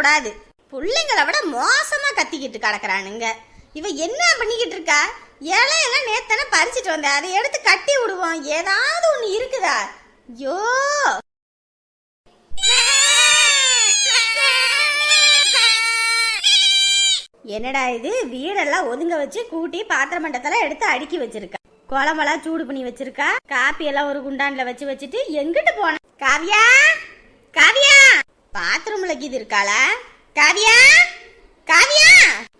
ஆளுங்களை விட மோசமா கத்திக்கிட்டு கிடக்குறானுங்க. இவ என்ன பண்ணிக்கிட்டு இருக்கா? இலையெல்லாம் நேத்தனை பறிச்சிட்டு வந்தேன் அதை எடுத்து கட்டி விடுவோம். ஏதாவது ஒண்ணு இருக்குதா? ஐயோ என்னடா இது? வீடெல்லாம் ஒதுங்க வச்சு கூட்டி பாத்திர மண்டத்தெல்லாம் எடுத்து அடுக்கி வச்சிருக்கா. குழம்பெல்லாம் சூடு பண்ணி வச்சிருக்கா. காப்பி எல்லாம் ஒரு குண்டான்ல வச்சு வச்சுட்டு எங்கிட்டு போன காவியா! காவியா! பாத்திரம் கீது இருக்காள காவியா? காவியா?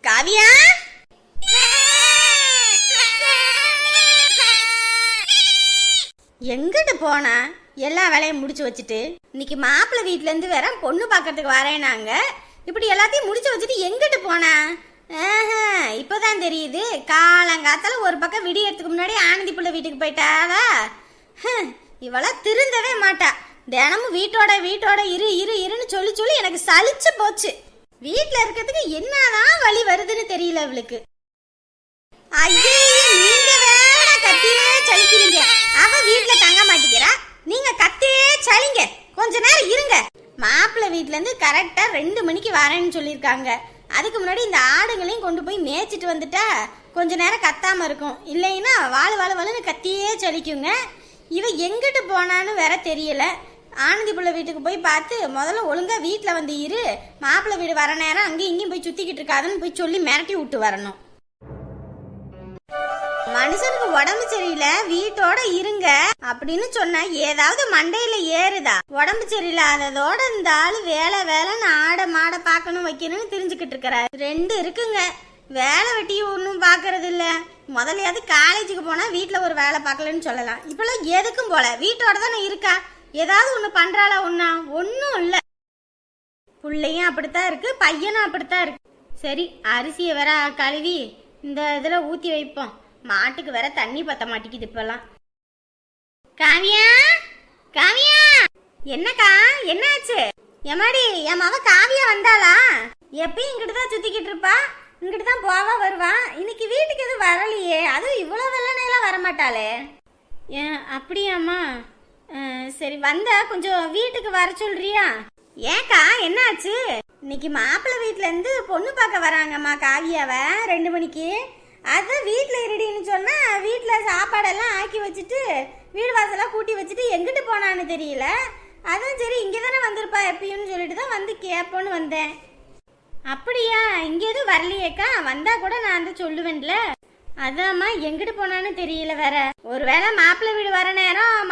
காவியா? எங்கிட்டு போனா? எல்லா வேலையும் முடிச்சு வச்சுட்டு? இன்னைக்கு மாப்பிள்ளை வீட்ல இருந்து வேற பொண்ணு பார்க்கறதுக்கு வரேனாங்க இப்படி எல்லாத்தையும் முடிச்சு வச்சுட்டு எங்கிட்டு போனா? ஆஹா, இப்பதான் தெரியுது. காலங்காத்தால ஒரு பக்கம் விடியறதுக்கு முன்னாடி ஆனந்தி பிள்ளை வீட்டுக்கு போயிட்டாளா இவளா திருந்தவே மாட்டா. தினமும் வீட்டோட வீட்டோட இரு இரு இருன்னு சொல்லி சொல்லி எனக்கு சலிச்சு போச்சு. வீட்டில் இருக்கிறதுக்கு என்னதான் வழி வருதுன்னு தெரியல அவளுக்கு நீங்க வேற கத்தியே சலிக்கிறீங்க. அவ வீட்ல தங்க மாட்டேங்கிறா. நீங்க கத்தியே சலிங்க. கொஞ்ச நேரம் இருங்க. மாப்பிள்ளை வீட்ல இருந்து கரெக்டா ரெண்டு மணிக்கு வரேன்னு சொல்லியிருக்காங்க. அதுக்கு முன்னாடி இந்த ஆடுங்களையும் கொண்டு போய் மேய்ச்சிட்டு வந்துட்டா. கொஞ்ச நேரம் கத்தாம இருக்கும். இல்லைன்னா வாழ வாழ வாழன்னு கத்தியே சலிக்குங்க. இவ எங்கிட்டு போனான்னு வேற தெரியல. ஆனந்தி பிள்ளை வீட்டுக்கு போய் பார்த்து முதல்ல ஒழுங்காக வீட்டில் வந்து இரு. மாப்பிள்ளை வீடு வர நேரம் அங்கேயும் இங்கேயும் போய் சுற்றிக்கிட்டு இருக்காதுன்னு போய் சொல்லி மிரட்டி விட்டு வரணும். மனுஷனுக்கு உடம்பு சரியில்லை வீட்டோட இருங்க. அப்படின்னு சொன்னா ஏதாவது மண்டையில ஏறுதா? உடம்பு சரியில்லாததோட இந்த ஆளு வேலை வேலைன்னு ஆட மாட பார்க்கணும் வைக்கணும்னு தெரிஞ்சுக்கிட்டு இருக்கிறாரு. ரெண்டு இருக்குங்க. வேலை வெட்டி ஒன்றும் பார்க்கறது இல்ல. முதலையாவது காலேஜுக்கு போனா வீட்டில் ஒரு வேலை பார்க்கலன்னு சொல்லலாம். இப்பெல்லாம் எதுக்கும் போல. வீட்டோட தானே இருக்கா? ஏதாவது ஒன்று பண்ணுறாளா ஒன்றா ஒன்றும் இல்லை. பிள்ளையும் அப்படித்தான் இருக்கு பையனும் அப்படித்தான் இருக்கு. சரி அரிசியை வேற கழுவி இந்த இதில் ஊற்றி வைப்போம். மாட்டுக்கு வேற தண்ணி பத்த மாட்டேங்குது இப்பெல்லாம். காவியா? காவியா? என்னக்கா என்னாச்சு? எம்மாடி என் மவ காவியா வந்தாளா? எப்பயும் இங்கிட்டு தான் சுத்திக்கிட்டு இருப்பா. இங்கிட்டு தான் போவா வருவா. இன்னைக்கு வீட்டுக்கு எதுவும் வரலையே. அதுவும் இவ்வளோ வெள்ளனையெல்லாம் வரமாட்டாளே. ஏன் அப்படியாம்மா? சரி வந்த கொஞ்சம் வீட்டுக்கு வர சொல்றியா? ஏக்கா என்னாச்சு? இன்னைக்கு மாப்பிள்ளை வீட்டுல இருந்து பொண்ணு பார்க்க வராங்கம்மா காவியாவ ரெண்டு மணிக்கு. அதான் வீட்டில் இருடின்னு சொன்னா வீட்டில் சாப்பாடெல்லாம் ஆக்கி வச்சுட்டு வீடு வாசலாம் கூட்டி வச்சுட்டு எங்கிட்டு போனான்னு தெரியல. அதான் சரி இங்கே தானே வந்திருப்பா எப்பயும்னு சொல்லிட்டு தான் வந்து கேட்போன்னு வந்தேன். அப்படியா? இங்கே எதுவும் வரலையேக்கா? வந்தா கூட நான் வந்து சொல்லுவேன்ல. அதாம்மா எங்கிட்டு போனான்னு தெரியல வேற. ஒருவேளை மாப்பிள்ளை வீடு வர நேரம்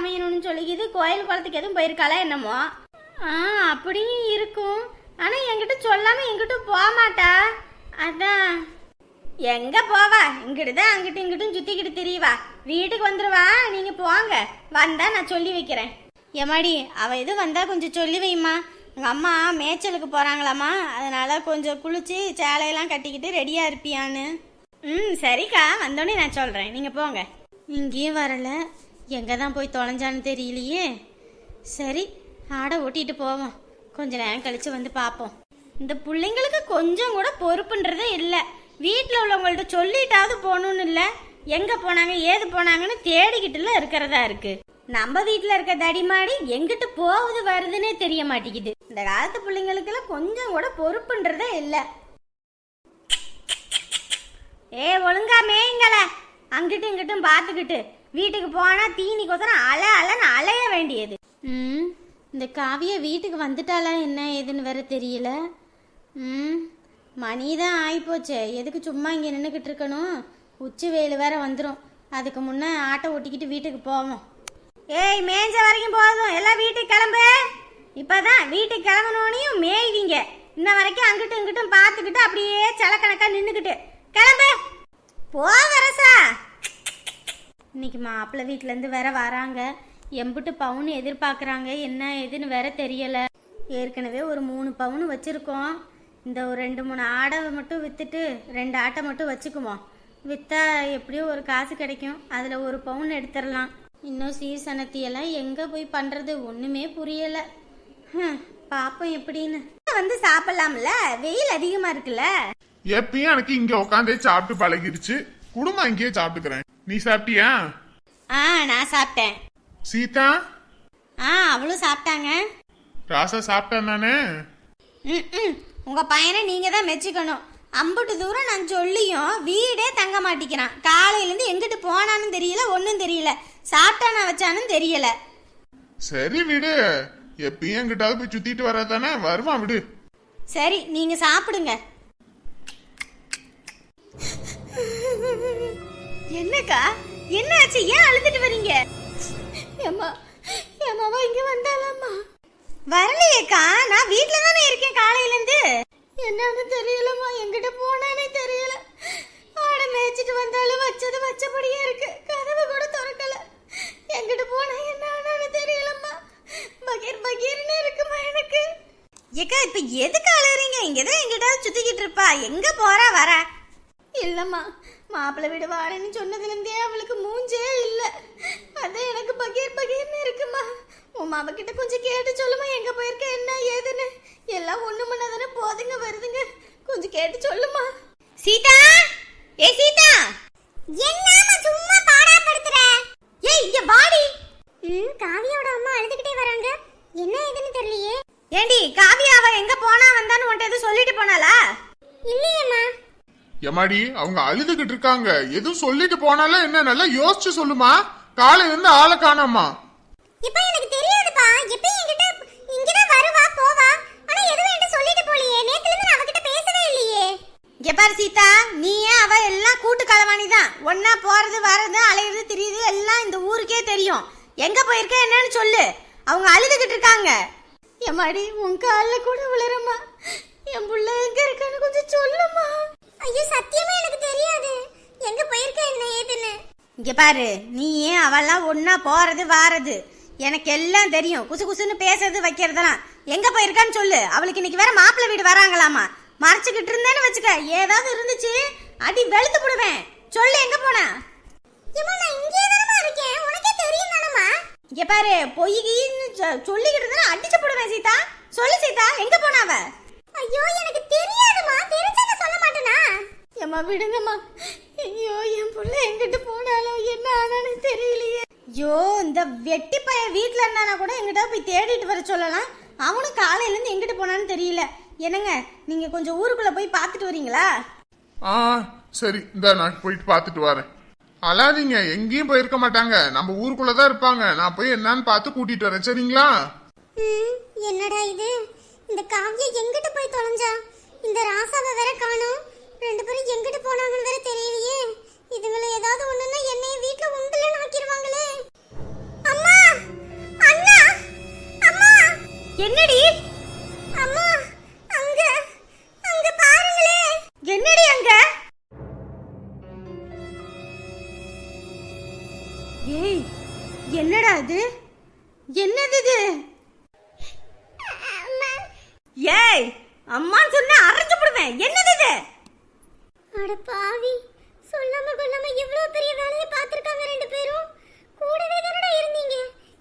அமையணும்னு சொல்லிக்கிது. கோயில் குளத்துக்கு எதுவும் போயிருக்காளா என்னமோ? ஆ அப்படியும் இருக்கும். ஆனால் என்கிட்ட சொல்லாமல் என்கிட்ட போக மாட்டா அதான். எங்க போவா? இங்கிட்டு தான் அங்கிட்டும் இங்கிட்டும் சுத்திக்கிட்டு திரியவா வீட்டுக்கு வந்துருவா. நீங்க போங்க. வந்தா நான் சொல்லி வைக்கிறேன். எம்மாடி அவ எதுவும் வந்தா கொஞ்சம் சொல்லி வைம்மா. எங்கள் அம்மா மேய்ச்சலுக்கு போறாங்களாம்மா. அதனால கொஞ்சம் குளிச்சு சேலையெல்லாம் கட்டிக்கிட்டு ரெடியா இருப்பியான்னு. ம் சரிக்கா. வந்தோடனே நான் சொல்றேன். நீங்க போங்க. இங்கேயும் வரல. எங்கே தான் போய் தொலைஞ்சான்னு தெரியலையே. சரி ஆடை ஓட்டிகிட்டு போவோம். கொஞ்ச நேரம் கழித்து வந்து பார்ப்போம். இந்த பிள்ளைங்களுக்கு கொஞ்சம் கூட பொறுப்புன்றதே இல்லை. வீட்டில் உள்ளவங்கள்ட்ட சொல்லிட்டாவது போகணும்னு இல்லை. எங்கே போனாங்க ஏது போனாங்கன்னு தேடிக்கிட்டுல இருக்கிறதா இருக்கு. நம்ம வீட்டில் இருக்க தடிமாடி எங்கிட்டு போகுது வருதுன்னே தெரிய மாட்டேங்குது. இந்த காலத்து பிள்ளைங்களுக்கெல்லாம் கொஞ்சம் கூட பொறுப்புன்றதே இல்லை. ஏ ஒழுங்கா மேய்ங்கள. அங்கிட்டும் இங்கிட்டும் பார்த்துக்கிட்டு. வீட்டுக்கு போனா தீனி கொசரம் அல அலன்னு அலைய வேண்டியது. ம் இந்த காவிய வீட்டுக்கு வந்துட்டாளா என்ன ஏதுன்னு வேற தெரியல. ம் மணி தான் ஆயிப்போச்சே. எதுக்கு சும்மா இங்கே நின்றுக்கிட்டு இருக்கணும்? உச்சி வெயில் வேற வந்துடும் அதுக்கு முன்னே ஆட்டோ ஓட்டிக்கிட்டு வீட்டுக்கு போவோம். ஏய் மேய்ஞ்ச வரைக்கும் போதும். எல்லாம் வீட்டுக்கு கிளம்பு. இப்பதான் வீட்டுக்கு கிளம்பணுனையும் மேய்வீங்க. இன்ன வரைக்கும் அங்கிட்டும் இங்கிட்டும் பார்த்துக்கிட்டு அப்படியே செலக்கணக்கா நின்றுக்கிட்டு கிளம்பு. போ வரசா இன்னைக்கு மாப்பிள்ளை வீட்டிலேருந்து வேற வராங்க. எம்புட்டு பவுன் எதிர்பார்க்குறாங்க. என்ன ஏதுன்னு வேற தெரியலை. ஏற்கனவே ஒரு மூணு பவுன் வச்சுருக்கோம். இந்த ஒரு ரெண்டு மூணு ஆடை மட்டும் விற்றுட்டு ரெண்டு ஆட்டை மட்டும் வச்சுக்குவோம். விற்றா எப்படியும் ஒரு காசு கிடைக்கும். அதில் ஒரு பவுன் எடுத்துடலாம். இன்னும் சீசனத்தியெல்லாம் எங்கே போய் பண்ணுறது ஒன்றுமே புரியலை. பார்ப்போம் எப்படின்னு. வந்து சாப்பிடலாம்ல? வெயில் அதிகமாக இருக்குல்ல? எப்பயும் எனக்கு இங்கே உட்காந்தே சாப்பிட்டு பழகிருச்சு. குடும்பம் இங்கேயே சாப்பிட்டுக்கிறேன். நீ சாப்பிட்டியா? ஆ நான் சாப்பிட்டேன். சீதா? ஆ அவளும் சாப்பிட்டாங்க. ராசா சாப்பிட்டான் தானே? ம் உங்க பையனை நீங்க தான் மெச்சுக்கணும். அம்புட்டு தூரம் நான் சொல்லியும் வீடே தங்க மாட்டேங்கிறான் காலையிலேருந்து எங்கிட்டு போனான்னு தெரியல ஒன்றும் தெரியல. சாப்பிட்டானா வச்சானும் தெரியல. சரி விடு. எப்பயும் எங்கிட்டாவது போய் சுத்திட்டு வராதானே வருவான் விடு. சரி நீங்க சாப்பிடுங்க. என்னக்கா? என்னாச்சு ஏன் அழுதுட்டு வரீங்க? ஏம்மா ஏமாவா இங்க வந்தாலாமா வரலையேக்கா. நான் வீட்ல தானே இருக்கேன் காலையில இருந்து என்னன்னு தெரியலம்மா எங்கிட்ட போனானே தெரியல. ஆட மேய்ச்சிட்டு வந்தாலும் வச்சது வச்சபடியே இருக்கு. கதவு கூட திறக்கல. எங்கிட்ட போனா என்ன ஆனான்னு தெரியலம்மா. பகீர் பகீர்னு இருக்குமா எனக்கு? ஏக்கா இப்ப எதுக்கு அழுறீங்க இங்கதான் எங்கிட்டாவது சுத்திக்கிட்டு இருப்பா. எங்க போறா வர? இல்லம்மா மாப்பிள்ளை வீடு வாடன்னு சொன்னதுல இருந்தே அவளுக்கு மூஞ்சே இல்ல. அதான் எனக்கு பகீர் பகீர்னு இருக்குமா. உன் மாவ கிட்ட கொஞ்சம் கேட்டு சொல்லுமா எங்க போயிருக்க என்ன ஏதுன்னு. எல்லாம் ஒண்ணு மண்ணாதானே போதுங்க வருதுங்க. கொஞ்சம் கேட்டு சொல்லுமா. சீதா? ஏ சீதா. என்னமா சும்மா பாடா படுத்துற ஏய் இங்க வாடி. ம் காவியோட அம்மா அழுதுகிட்டே வராங்க. என்ன ஏதுன்னு தெரியலையே. ஏண்டி காவியா அவ எங்க போனா வந்தான்னு உன்ட்ட எதுவும் சொல்லிட்டு போனாளா? இல்லையேம்மா. எம்மாடி அவங்க அழுதுகிட்டு இருக்காங்க. எதுவும் சொல்லிட்டு போனாலும் என்ன நல்லா யோசிச்சு சொல்லுமா? காலையில இருந்து ஆளை காணாமா? இப்ப எனக்கு தெரியாதுப்பா. எப்பயும் என்கிட்ட இங்கதான் வருவா போவா. ஆனா எதுவும் என்கிட்ட சொல்லிட்டு போலியே. நேத்துல இருந்து நான் அவகிட்ட பேசவே இல்லையே. இங்க பாரு சீதா நீ ஏன் அவ எல்லாம் கூட்டு களவாணி தான் ஒன்னா போறது வர்றது அலையிறது திரியுது எல்லாம் இந்த ஊருக்கே தெரியும். எங்க போயிருக்க என்னன்னு சொல்லு. அவங்க அழுதுகிட்டு இருக்காங்க. எம்மாடி உன் காலில் கூட விழுறமா என் புள்ள எங்க இருக்கான்னு கொஞ்சம் சொல்லுமா? ஐயோ சத்தியமா எனக்கு தெரியாது. எங்க போயிருக்க என்ன ஏதுன்னு? இங்க பாரு நீ ஏன் அவெல்லாம் ஒன்னா போறது வாரது? எனக்கு எல்லாம் தெரியும். குசு குசுன்னு பேசுறது வைக்கிறதெல்லாம். எங்க போயிருக்கான்னு சொல்லு. அவளுக்கு இன்னைக்கு வேற மாப்பிள்ளை வீடு வராங்களாமா? மறைச்சுக்கிட்டு இருந்தேன்னு வச்சுக்க ஏதாவது இருந்துச்சு அடி வெளுத்து போடுவேன். சொல்லு எங்க போன? ஏம்மா நான் இங்கே தானமா இருக்கேன். உனக்கே தெரியும் தானமா இங்க பாரு பொய்கின்னு சொல்லிக்கிட்டு இருந்தா அடிச்சு போடுவேன் சீதா. சொல்லு சீதா எங்க போன அவ? ஐயோ எனக்கு தெரியாதுமா தெரிஞ்சா நான் சொல்ல மாட்டேனா ஏம்மா விடுங்கம்மா. ஐயோ என் புள்ள எங்கிட்டு போனாலும் என்ன ஆனான்னு தெரியலையே. ஐயோ இந்த வெட்டி பையன் வீட்ல இருந்தானா கூட எங்கிட்ட போய் தேடிட்டு வர சொல்லலாம். அவனும் காலையில இருந்து எங்கிட்டு போனான்னு தெரியல. என்னங்க நீங்க கொஞ்சம் ஊருக்குள்ள போய் பார்த்துட்டு வரீங்களா? ஆ சரி இந்த நான் போயிட்டு பார்த்துட்டு வரேன். அழாதீங்க எங்கேயும் போயிருக்க மாட்டாங்க. நம்ம ஊருக்குள்ளதான் இருப்பாங்க. நான் போய் என்னன்னு பார்த்து கூட்டிட்டு வரேன் சரிங்களா? என்னடா இது? இந்த காவியா எங்கிட்ட போய் தொலைஞ்சா? இந்த ராசாவை வேற காணோம். ரெண்டு பேரும் எங்கிட்ட போனாங்கன்னு வேற தெரியலையே. இதுங்கள ஏதாவது ஒண்ணுன்னா என்னைய வீட்ல உண்டுல ஆக்கிடுவாங்களே அம்மா! அண்ணா! அம்மா! என்னடி? அம்மா! அங்க! அங்க பாருங்களே. என்னடி அங்க? ஏய் என்னடா இது? என்னது இது? ஏய் அம்மான்னு சொன்னா அரைஞ்சு போடுவேன். என்னது இது? அட பாவி. சொல்லாம கொல்லாம இவ்வளவு பெரிய வேலையை பார்த்திருக்காங்க ரெண்டு பேரும்? கூடவே தானடா இருந்தீங்க?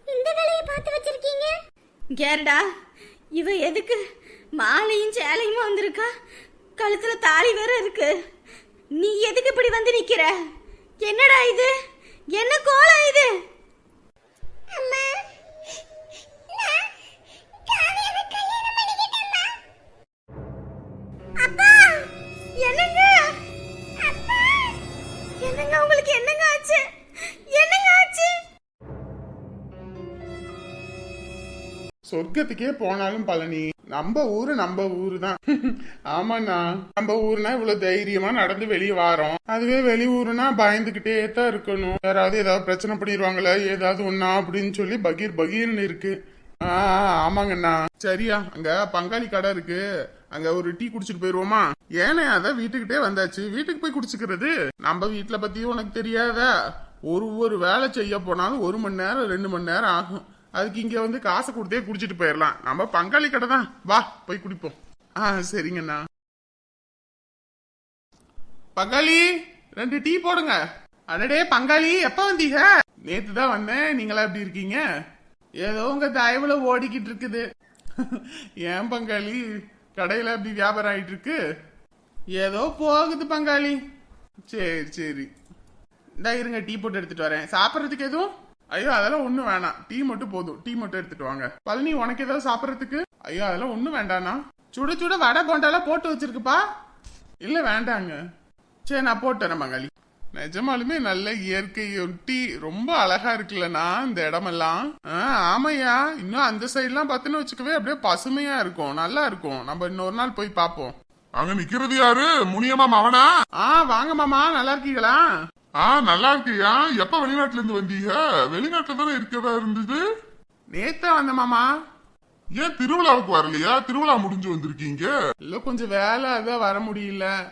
இந்த வேலையை பார்த்து வச்சிருக்கீங்க? கேரடா இவ எதுக்கு மாலையும் சேலையும் வந்திருக்கா? கழுத்துல தாலி வேற இருக்கு. நீ எதுக்கு இப்படி வந்து நிக்கிற? என்னடா இது? என்ன கோலம் இது? சொர்க்கத்துக்கே போனாலும் பழனி. நம்ம ஊரு நம்ம ஊரு தான் ஆமாண்ணா. நம்ம ஊருனா இவ்வளவு தைரியமா நடந்து வெளியே வாரோம். அதுவே வெளி பயந்துகிட்டே தான் இருக்கணும். யாராவது ஏதாவது பிரச்சனை பண்ணிடுவாங்களே ஏதாவது ஒன்னா அப்படின்னு சொல்லி பகீர் பகீர்னு இருக்கு. ஆ ஆமாங்கண்ணா. சரியா அங்க பங்காளி கடை இருக்கு. அங்க ஒரு டீ குடிச்சிட்டு போயிருவோமா? ஏனே அதான் வீட்டுக்கிட்டே வந்தாச்சு. வீட்டுக்கு போய் குடிச்சுக்கிறது? நம்ம வீட்டுல பத்தியும் உனக்கு தெரியாதா? ஒரு ஒரு வேலை செய்ய போனாலும் ஒரு மணி நேரம் ரெண்டு மணி நேரம் ஆகும். அதுக்கு இங்கே வந்து காசை கொடுத்தே குடிச்சிட்டு போயிடலாம் நம்ம பங்காளி கடை தான். வா போய் குடிப்போம். ஆ சரிங்கண்ணா. பங்காளி ரெண்டு டீ போடுங்க. அடடே பங்காளி எப்போ வந்தீங்க? நேத்து தான் வந்தேன். நீங்களா எப்படி இருக்கீங்க? ஏதோ உங்க தயவுல ஓடிக்கிட்டு இருக்குது. ஏன் பங்காளி? கடையில எப்படி வியாபாரம் ஆயிட்டு இருக்கு ஏதோ போகுது பங்காளி. சரி சரி. இந்தா இருங்க டீ போட்டு எடுத்துட்டு வரேன். சாப்பிட்றதுக்கு எதுவும்? ஐயோ அதெல்லாம் ஒண்ணும் வேணாம். டீ மட்டும் போதும். டீ மட்டும் எடுத்துட்டு வாங்க. பழனி உனக்கு ஏதாவது சாப்பிட்றதுக்கு? ஐயோ அதெல்லாம் ஒண்ணும் வேண்டாண்ணா. சுட சுட வடை போண்டாலாம் போட்டு வச்சிருக்குப்பா. இல்ல வேண்டாங்க. சரி நான் போட்டுறேன் மங்களி நிஜமாலுமே நல்ல இயற்கை ஒட்டி ரொம்ப அழகா இருக்குல்லண்ணா இந்த இடமெல்லாம். ஆ, ஆமாய்யா இன்னும் அந்த சைட்லாம் பார்த்துன்னு வச்சுக்கவே அப்படியே பசுமையா இருக்கும். நல்லா இருக்கும். நம்ம இன்னொரு நாள் போய் பார்ப்போம் அங்க நிக்கிறது யாரு? முனியம்மா மவனா? ஆ வாங்க மாமா. நல்லா இருக்கீங்களா? ஆ நல்லா இருக்கியா எப்ப வெளிநாட்டுல இருந்து வந்தீங்க? வெளிநாட்டுல தானே இருக்கிறதா இருந்தது? நேத்தா வந்த மாமா. ஏன் திருவிழாவுக்கு வரலையா? திருவிழா முடிஞ்சு வந்திருக்கீங்க. இல்ல கொஞ்சம் வேலை அதான் வர முடியல.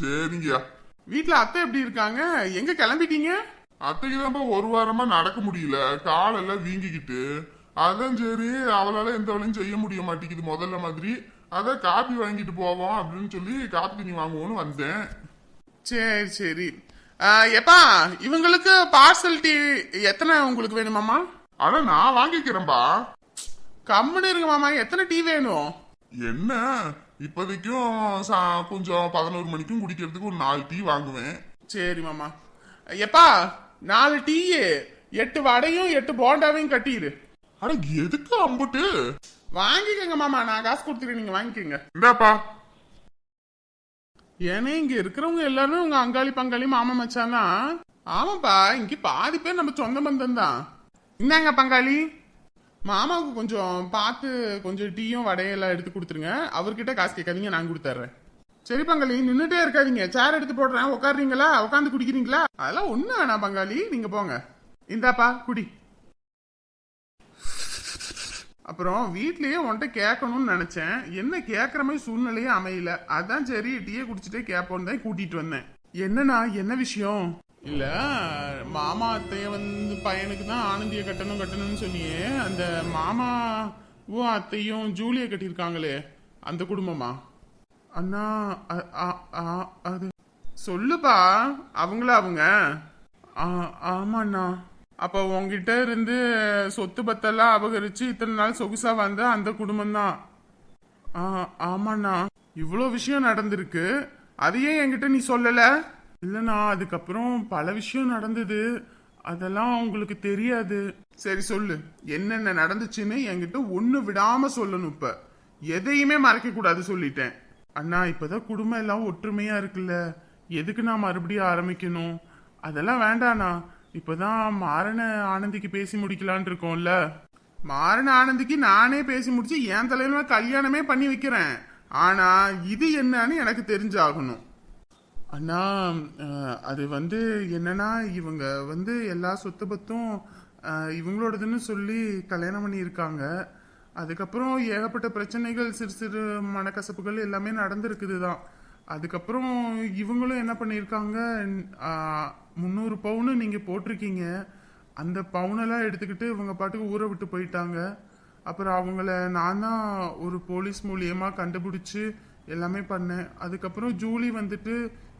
சரிங்கய்யா. வீட்ல அத்தை எப்படி இருக்காங்க? எங்க கிளம்பிட்டீங்க? அத்தைக்கு தான் ஒரு வாரமா நடக்க முடியல. காலெல்லாம் வீங்கிக்கிட்டு. அதான் சரி அவளால எந்த வேலையும் செய்ய முடிய மாட்டேங்குது முதல்ல மாதிரி. அதான் காப்பி வாங்கிட்டு போவோம் அப்படின்னு சொல்லி காப்பி தண்ணி வாங்குவோன்னு வந்தேன். சரி சரி. எப்பா இவங்களுக்கு பார்சல் டீ எத்தனை உங்களுக்கு வேணுமாமா ஆனா நான் வாங்கிக்கிறேன்பா. கம்முன்னு இருங்க மாமா. எத்தனை டீ வேணும்? என்ன? இப்போதைக்கும் கொஞ்சம் பதினோரு மணிக்கும் குடிக்கிறதுக்கு ஒரு நாலு டீ வாங்குவேன். சரி மாமா. எப்பா நாலு டீ எட்டு வடையும் எட்டு போண்டாவையும் கட்டிடு அட எதுக்கு அம்புட்டு? வாங்கிக்கோங்க மாமா. நான் காசு கொடுத்துருக்கேன் நீங்க வாங்கிக்கோங்க. இந்தாப்பா. ஏன்னா இங்க இருக்கிறவங்க எல்லாருமே உங்க அங்காளி பங்காளி மாமா மச்சானா ஆமாப்பா இங்க பாதி பேர் நம்ம சொந்த பந்தம் தான். இந்தாங்க பங்காளி. மாமாவுக்கு கொஞ்சம் பார்த்து கொஞ்சம் டீயும் வடையெல்லாம் எடுத்து கொடுத்துருங்க. அவர்கிட்ட காசு கேட்காதீங்க நான் கொடுத்துட்றேன் சரி பங்காளி நின்றுட்டே இருக்காதீங்க. சேர் எடுத்து போடுறேன். உட்காடுறீங்களா உட்காந்து குடிக்கிறீங்களா? அதெல்லாம் ஒன்றும் வேணாம் பங்காளி. நீங்க போங்க. இந்தாப்பா குடி. அப்புறம் வீட்லயே உன்கிட்ட கேட்கணும்னு நினைச்சேன். என்ன கேட்குற மாதிரி சூழ்நிலையே அமையல. அதான் சரி டீயை குடிச்சிட்டே கேட்போன்னு தான் கூட்டிட்டு வந்தேன். என்னண்ணா என்ன விஷயம்? இல்ல மாமா அத்தைய வந்து பையனுக்கு தான் ஆனந்திய கட்டணும் கட்டணும்னு சொன்னியே. அந்த மாமாவும் அத்தையும் ஜூலிய கட்டியிருக்காங்களே அந்த குடும்பமா? அண்ணா அது சொல்லுப்பா அவங்களா அவங்க? ஆமாண்ணா. அப்போ உங்ககிட்ட இருந்து சொத்து பத்தெல்லாம் அபகரிச்சு இத்தனை நாள் சொகுசா வந்த அந்த குடும்பம் தான் ஆமாண்ணா. இவ்வளோ விஷயம் நடந்திருக்கு. அதையே என்கிட்ட நீ சொல்லல? இல்லைண்ணா அதுக்கப்புறம் பல விஷயம் நடந்தது. அதெல்லாம் உங்களுக்கு தெரியாது. சரி சொல்லு. என்னென்ன நடந்துச்சுன்னு என்கிட்ட ஒன்று விடாம சொல்லணும் இப்ப. எதையுமே மறைக்க கூடாது சொல்லிட்டேன். அண்ணா இப்பதான் குடும்பம் எல்லாம் ஒற்றுமையா இருக்குல்ல. எதுக்கு நான் மறுபடியும் ஆரம்பிக்கணும்? அதெல்லாம் வேண்டாண்ணா. இப்பதான் மாறன ஆனந்திக்கு பேசி முடிக்கலான் இருக்கோம்ல. மாறன ஆனந்திக்கு நானே பேசி முடிச்சு என் தலையில கல்யாணமே பண்ணி வைக்கிறேன். ஆனா இது என்னன்னு எனக்கு தெரிஞ்சாகணும். அண்ணா அது வந்து என்னன்னா இவங்க வந்து எல்லா சொத்து பத்தும் இவங்களோடதுன்னு சொல்லி கல்யாணம் பண்ணியிருக்காங்க. அதுக்கப்புறம் ஏகப்பட்ட பிரச்சனைகள் சிறு சிறு மனக்கசப்புகள் எல்லாமே நடந்திருக்குது தான் அதுக்கப்புறம் இவங்களும் என்ன பண்ணியிருக்காங்க முந்நூறு பவுனு நீங்கள் போட்டிருக்கீங்க. அந்த பவுனெல்லாம் எடுத்துக்கிட்டு இவங்க பாட்டுக்கு ஊரை விட்டு போயிட்டாங்க. அப்புறம் அவங்கள நான் தான் ஒரு போலீஸ் மூலியமாக கண்டுபிடிச்சி எல்லாமே பண்ணேன். அதுக்கப்புறம் ஜூலி வந்துட்டு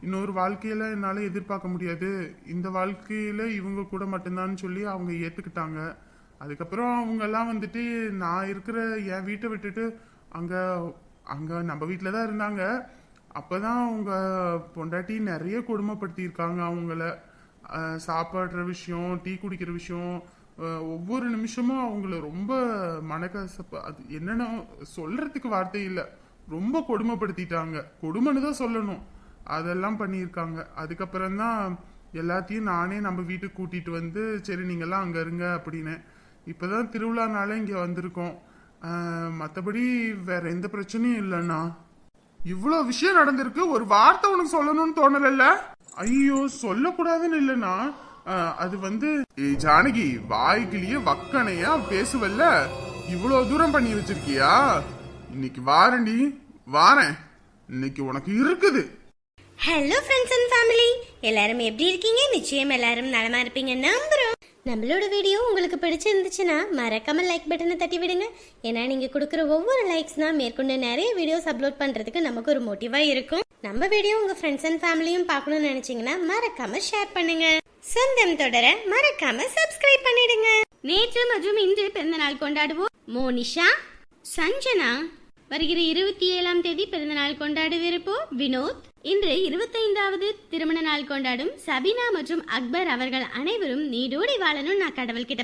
இன்னொரு வாழ்க்கையில என்னால் எதிர்பார்க்க முடியாது. இந்த வாழ்க்கையில இவங்க கூட மட்டும்தான் சொல்லி அவங்க ஏற்றுக்கிட்டாங்க அதுக்கப்புறம் அவங்கெல்லாம் வந்துட்டு நான் இருக்கிற என் வீட்டை விட்டுட்டு அங்கே அங்கே நம்ம வீட்டில் தான் இருந்தாங்க. அப்பதான் அவங்க பொண்டாட்டி நிறைய கொடுமைப்படுத்தியிருக்காங்க அவங்கள. சாப்பாடுற விஷயம் டீ குடிக்கிற விஷயம் ஒவ்வொரு நிமிஷமும் அவங்கள ரொம்ப மனக்கசப்பு அது என்னன்னா சொல்றதுக்கு வார்த்தை இல்லை. ரொம்ப கொடுமைப்படுத்திட்டாங்க. கொடுமைன்னு தான் சொல்லணும். அதெல்லாம் பண்ணியிருக்காங்க. அதுக்கப்புறம் தான் எல்லாத்தையும் நானே நம்ம வீட்டுக்கு கூட்டிட்டு வந்து சரி நீங்கெல்லாம் அங்கே இருங்க அப்படின்னு. இப்போதான் திருவிழானால இங்கே வந்திருக்கோம். மற்றபடி வேற எந்த பிரச்சனையும் இல்லைண்ணா. இவ்வளோ விஷயம் நடந்திருக்கு ஒரு வார்த்தை உனக்கு சொல்லணும்னு தோணலல்ல? ஐயோ சொல்லக்கூடாதுன்னு இல்லைன்னா அது வந்து ஏய் ஜானகி வாய்க்கிலேயே வக்கனையா பேசுவல்ல? இவ்வளோ தூரம் பண்ணி வச்சிருக்கியா? இன்னைக்கு வாரண்டி வாரேன். இன்னைக்கு உனக்கு இருக்குது. ஹலோ ஃப்ரெண்ட்ஸ் அண்ட் ஃபேமிலி எல்லாரும் எப்படி இருக்கீங்க? நிச்சயம் எல்லாரும் நலமா இருப்பீங்க. நம்புறோம். நம்மளோட வீடியோ உங்களுக்கு பிடிச்சிருந்துச்சுன்னா மறக்காம லைக் பட்டனை தட்டி விடுங்க. ஏன்னா நீங்க கொடுக்குற ஒவ்வொரு லைக்ஸ் தான் மேற்கொண்டு நிறைய வீடியோஸ் அப்லோட் பண்றதுக்கு நமக்கு ஒரு மோட்டிவா இருக்கும். நம்ம வீடியோ உங்க ஃப்ரெண்ட்ஸ் அண்ட் ஃபேமிலியும் பார்க்கணும்னு நினைச்சீங்கன்னா மறக்காம ஷேர் பண்ணுங்க. சொந்தம் தொடர மறக்காம சப்ஸ்கிரைப் பண்ணிடுங்க. நேற்று மற்றும் இன்று பிறந்தநாள் கொண்டாடுவோம். மோனிஷா சஞ்சனா. வருகிற இருபத்தி ஏழாம் தேதி பிறந்தநாள் கொண்டாடுவிருப்போம். வினோத் இன்று இருபத்தைந்தாவது திருமண நாள் கொண்டாடும் சபினா மற்றும் அக்பர் அவர்கள் அனைவரும் நீடோடி வாழணும் நான் கடவுள்கிட்ட